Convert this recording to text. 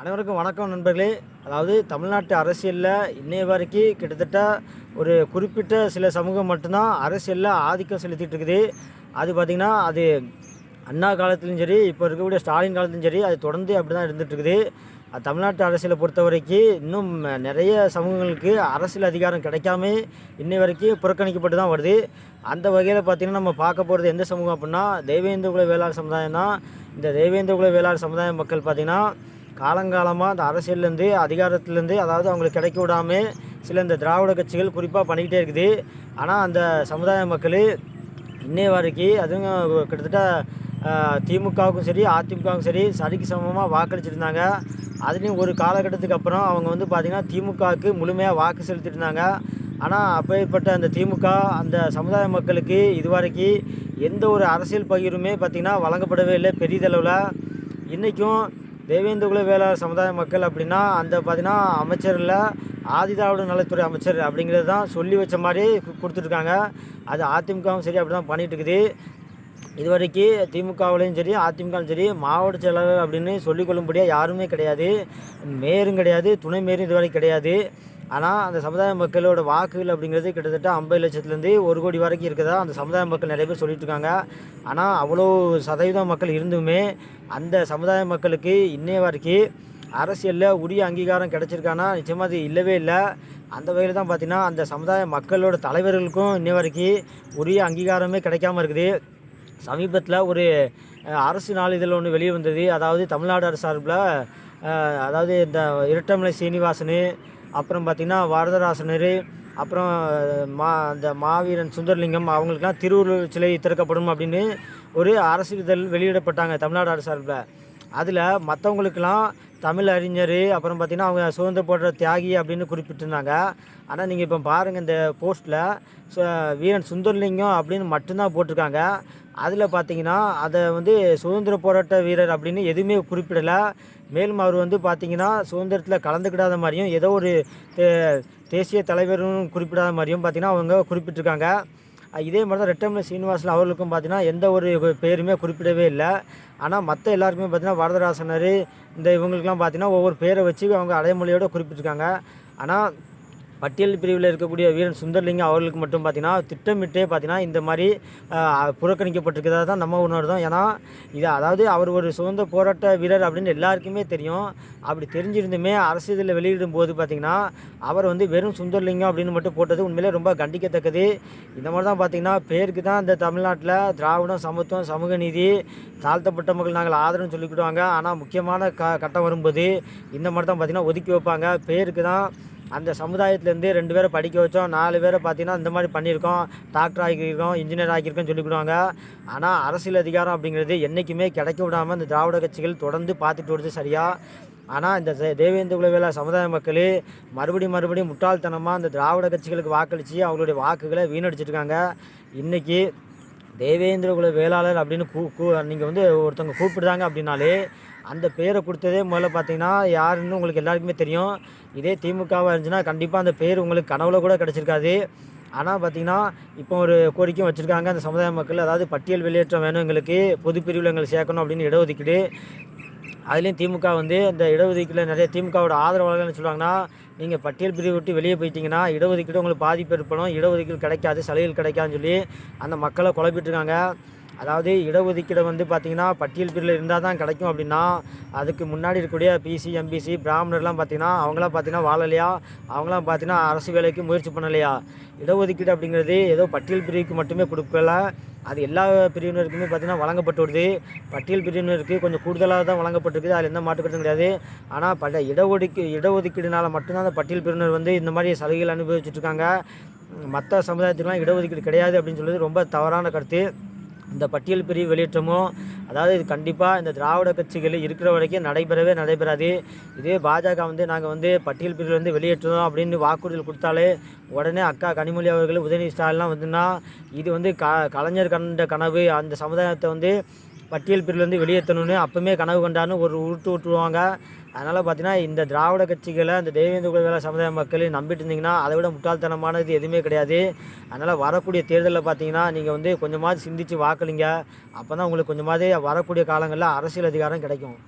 அனைவருக்கும் வணக்கம் நண்பர்களே. அதாவது தமிழ்நாட்டு அரசியலில் இன்னைய வரைக்கும் கிட்டத்தட்ட ஒரு குறிப்பிட்ட சில சமூகம் மட்டும்தான் அரசியலில் ஆதிக்கம் செலுத்திட்டு இருக்குது. அது பார்த்திங்கன்னா அது அண்ணா காலத்துலையும் சரி இப்போ இருக்கக்கூடிய ஸ்டாலின் காலத்துலையும் சரி அது தொடர்ந்து அப்படி தான் இருந்துட்டு இருக்குது. அது தமிழ்நாட்டு அரசியலை பொறுத்த வரைக்கும் இன்னும் நிறைய சமூகங்களுக்கு அரசியல் அதிகாரம் கிடைக்காம இன்னை வரைக்கும் புறக்கணிக்கப்பட்டு தான் வருது. அந்த வகையில் பார்த்திங்கன்னா நம்ம பார்க்க போகிறது எந்த சமூகம் அப்படின்னா தெய்வேந்திர குல வேளாண் சமுதாயம் தான். இந்த தெய்வேந்திர குல வேளாண் சமுதாய மக்கள் பார்த்திங்கன்னா காலங்காலமாக அந்த அரசியல்லேருந்து அதிகாரத்துலேருந்து அதாவது அவங்களுக்கு கிடைக்க விடாமல் சில இந்த திராவிட கட்சிகள் குறிப்பாக பண்ணிக்கிட்டே இருக்குது. ஆனால் அந்த சமுதாய மக்கள் இன்னைய வரைக்கும் அதுவும் கிட்டத்தட்ட திமுகவுக்கும் சரி அதிமுகவுக்கும் சரி சரிக்கு சமமாக வாக்களிச்சிருந்தாங்க. அதுலேயும் ஒரு காலகட்டத்துக்கு அப்புறம் அவங்க வந்து பார்த்திங்கன்னா திமுகவுக்கு முழுமையாக வாக்கு செலுத்திருந்தாங்க ஆனால் அப்பேற்பட்ட அந்த திமுக அந்த சமுதாய மக்களுக்கு இதுவரைக்கும் எந்த ஒரு அரசியல் பகிர்வுமே பார்த்திங்கன்னா வழங்கப்படவே இல்லை பெரிதளவில். இன்றைக்கும் தேவேந்திரகுல வேளாண் சமுதாய மக்கள் அப்படின்னா அந்த பார்த்தீங்கன்னா அமைச்சரில் ஆதிதிராவிட நலத்துறை அமைச்சர் அப்படிங்கிறது தான் சொல்லி வச்ச மாதிரி கொடுத்துட்ருக்காங்க கொடுத்துருக்காங்க அது அதிமுகவும் சரி அப்படி தான் பண்ணிகிட்டு இருக்குது இது வரைக்கும் திமுகவிலையும் சரி அதிமுகவும் சரி மாவட்ட செயலாளர் அப்படின்னு சொல்லிக்கொள்ளும்படியாக யாருமே கிடையாது. மேயரும் கிடையாது துணை மேயரும் இதுவரை கிடையாது. ஆனால் அந்த சமுதாய மக்களோட வாக்குகள் அப்படிங்கிறது கிட்டத்தட்ட ஐம்பது லட்சத்துலேருந்து ஒரு கோடி வரைக்கும் இருக்குதா அந்த சமுதாய மக்கள் நிறைய பேர் சொல்லிட்டு இருக்காங்க ஆனால் அவ்வளோ சதவீதம் மக்கள் இருந்துமே அந்த சமுதாய மக்களுக்கு இன்னைய வரைக்கும் அரசியலில் உரிய அங்கீகாரம் கிடச்சிருக்கானா? நிச்சயமாக அது இல்லவே இல்லை. அந்த வகையில் தான் பார்த்திங்கன்னா அந்த சமுதாய மக்களோட தலைவர்களுக்கும் இன்னை வரைக்கும் உரிய அங்கீகாரமே கிடைக்காம இருக்குது. சமீபத்தில் ஒரு அரசு நாளிதழ் ஒன்று வெளியே வந்தது. அதாவது தமிழ்நாடு அரசு சார்பில் அதாவது இந்த இரட்டமலை சீனிவாசனு அப்புறம் பார்த்திங்கன்னா வரதராசனர் அப்புறம் மா இந்த மாவீரன் சுந்தரலிங்கம் அவங்களுக்குலாம் திருவள்ளுவர் சிலை திறக்கப்படும் அப்படின்னு ஒரு அரசு இதழ் வெளியிடப்பட்டாங்க தமிழ்நாடு அரசு சார்பில். அதில் மற்றவங்களுக்கெல்லாம் தமிழ் அறிஞர் அப்புறம் பார்த்திங்கன்னா அவங்க சுதந்திர போடுற தியாகி அப்படின்னு குறிப்பிட்டிருந்தாங்க. ஆனால் நீங்கள் இப்போ பாருங்கள் இந்த போஸ்ட்டில் வீரன் சுந்தரலிங்கம் அப்படின்னு மட்டும்தான் போட்டிருக்காங்க. அதில் பார்த்தீங்கன்னா அதை வந்து சுதந்திர போராட்ட வீரர் அப்படின்னு எதுவுமே குறிப்பிடலை. மேலும் அவர் வந்து பார்த்தீங்கன்னா சுதந்திரத்தில் கலந்துக்கிடாத மாதிரியும் ஏதோ ஒரு தேசிய தலைவரும் குறிப்பிடாத மாதிரியும் பார்த்திங்கன்னா அவங்க குறிப்பிட்டிருக்காங்க. இதே மாதிரி தான் ரெட்டமலை சீனிவாசன் அவர்களுக்கும் பார்த்தீங்கன்னா எந்த ஒரு பேருமே குறிப்பிடவே இல்லை. ஆனால் மற்ற எல்லாருக்குமே பார்த்தீங்கன்னா வரதராசனர் இந்த இவங்களுக்குலாம் பார்த்தீங்கன்னா ஒவ்வொரு பேரை வச்சு அவங்க அடைமொழியோடு குறிப்பிட்டிருக்காங்க. ஆனால் பட்டியல் பிரிவில் இருக்கக்கூடிய வீரன் சுந்தர்லிங்கம் அவர்களுக்கு மட்டும் பார்த்தீங்கன்னா திட்டமிட்டே பார்த்தீங்கன்னா இந்த மாதிரி புறக்கணிக்கப்பட்டிருக்கிறதா தான் நம்ம உணர்ந்தோம் ஏன்னா இது அதாவது அவர் ஒரு சுதந்திர போராட்ட வீரர் அப்படின்னு எல்லாருக்குமே தெரியும். அப்படி தெரிஞ்சிருந்துமே அரசு இதில் வெளியிடும் போது பார்த்தீங்கன்னா அவர் வந்து வெறும் சுந்தர்லிங்கம் அப்படின்னு மட்டும் போட்டது உண்மையிலே ரொம்ப கண்டிக்கத்தக்கது. இந்த மாதிரி தான் பார்த்தீங்கன்னா பேருக்கு தான் இந்த தமிழ்நாட்டில் திராவிடம் சமத்துவம் சமூக நீதி தாழ்த்தப்பட்ட மக்கள் நாங்கள் ஆதரவுன்னு சொல்லிக்கிடுவாங்க ஆனால் முக்கியமான க கட்டம் வரும்போது இந்த மாதிரி தான் பார்த்தீங்கன்னா ஒதுக்கி வைப்பாங்க. பேருக்கு தான் அந்த சமுதாயத்துலேருந்து ரெண்டு பேரை படிக்க வச்சோம் நாலு பேரை பார்த்தீங்கன்னா இந்த மாதிரி பண்ணியிருக்கோம் டாக்டர் ஆகியிருக்கோம் இன்ஜினியர் ஆகியிருக்கோம்னு சொல்லிவிடுவாங்க ஆனால் அரசியல் அதிகாரம் அப்படிங்கிறது என்றைக்குமே கிடைக்க விடாமல் இந்த திராவிட கட்சிகள் தொடர்ந்து பார்த்துட்டு வருது சரியாக ஆனால் இந்த தேவேந்திர குலவேலா சமுதாய மக்கள் மறுபடியும் மறுபடியும் முட்டாள்தனமாக இந்த திராவிட கட்சிகளுக்கு வாக்களித்து அவங்களுடைய வாக்குகளை வீணடிச்சிருக்காங்க இன்றைக்கி தேவேந்திர குல வேளாளர் அப்படின்னு கூ கூ நீங்கள் வந்து ஒருத்தவங்க கூப்பிடுறாங்க அப்படின்னாலே அந்த பேரை கொடுத்ததே முதல்ல பார்த்தீங்கன்னா யாருன்னு உங்களுக்கு எல்லாருக்குமே தெரியும். இதே திமுகவாக இருந்துச்சுன்னா கண்டிப்பாக அந்த பேர் உங்களுக்கு கனவுல கூட கிடச்சிருக்காது. ஆனால் பார்த்தீங்கன்னா இப்போ ஒரு கோரிக்கையும் வச்சுருக்காங்க அந்த சமுதாய மக்கள். அதாவது பட்டியல் வெளியேற்றம் வேணும் எங்களுக்கு பொது பிரிவில் எங்களை சேர்க்கணும் அப்படின்னு இடஒதுக்கீடு. அதுலேயும் திமுக வந்து இந்த இடஒதுக்கீட்டில் நிறைய திமுகவோட ஆதரவாளர்கள் சொல்லுவாங்கன்னா நீங்கள் பட்டியல் பிரிவு விட்டு வெளியே போயிட்டீங்கன்னா இடஒதுக்கீடு உங்களுக்கு பாதிப்பு ஏற்படும். இடஒதுக்கீடு கிடைக்காது சலுகைகள் கிடைக்காதுன்னு சொல்லி அந்த மக்களை குழப்பிட்டுருக்காங்க. அதாவது இடஒதுக்கீடு வந்து பார்த்திங்கன்னா பட்டியல் பிரிவில் இருந்தால் தான் கிடைக்கும் அப்படின்னா அதுக்கு முன்னாடி இருக்கக்கூடிய பிசி எம்பிசி பிராமணர்லாம் பார்த்திங்கன்னா அவங்களாம் பார்த்தீங்கன்னா வாழலையா? அவங்களாம் பார்த்திங்கன்னா அரசு வேலைக்கு முயற்சி பண்ணலையா? இடஒதுக்கீடு அப்படிங்கிறது ஏதோ பட்டியல் பிரிவுக்கு மட்டுமே கொடுக்கல. அது எல்லா பிரிவினருக்குமே பார்த்தீங்கன்னா வழங்கப்பட்டு வருது. பட்டியல் பிரிவினருக்கு கொஞ்சம் கூடுதலாக தான் வழங்கப்பட்டிருக்குது. அதில் எந்த மாற்றுக்கட்டும் கிடையாது. ஆனால் பல இடஒதுக்கீ இடஒதுக்கீடுனால மட்டும்தான் அந்த பட்டியல் பிரிவினர் வந்து இந்த மாதிரி சலுகைகள் அனுபவிச்சுட்ருக்காங்க மற்ற சமுதாயத்துக்கெலாம் இடஒதுக்கீடு கிடையாது அப்படின்னு சொல்றது ரொம்ப தவறான கருத்து. இந்த பட்டியல் பிரிவு வெளியேற்றமோ அதாவது இது கண்டிப்பாக இந்த திராவிட கட்சிகள் இருக்கிற வரைக்கும் நடைபெறவே நடைபெறாது. இதே பாஜக வந்து நாங்கள் வந்து பட்டியல் பிரிவில் வந்து வெளியேற்றுறோம் அப்படின்னு வாக்குறுதல் கொடுத்தாலே உடனே அக்கா கனிமொழி அவர்கள் உதயநிதி ஸ்டாலின்லாம் வந்துன்னா இது வந்து க கலைஞர் கண்ட கனவு அந்த சமுதாயத்தை வந்து பட்டியல் பிரிவுலேருந்து வெளியேற்றணும்னு அப்பவுமே கனவு கண்டான்னு ஒரு உருட்டு விட்டுருவாங்க. அதனால் பார்த்தீங்கன்னா இந்த திராவிட கட்சிகளை இந்த தேவேந்திர குலவேல சமுதாய மக்கள் நம்பிட்டு இருந்தீங்கன்னா அதை விட முட்டாள்தனமானது எதுவுமே கிடையாது. அதனால் வரக்கூடிய தேர்தலில் பார்த்தீங்கன்னா நீங்கள் வந்து கொஞ்சமாவது சிந்திச்சு வாக்களிங்க. அப்போ தான் உங்களுக்கு கொஞ்சமாவது வரக்கூடிய காலங்களில் அரசியல் அதிகாரம் கிடைக்கும்.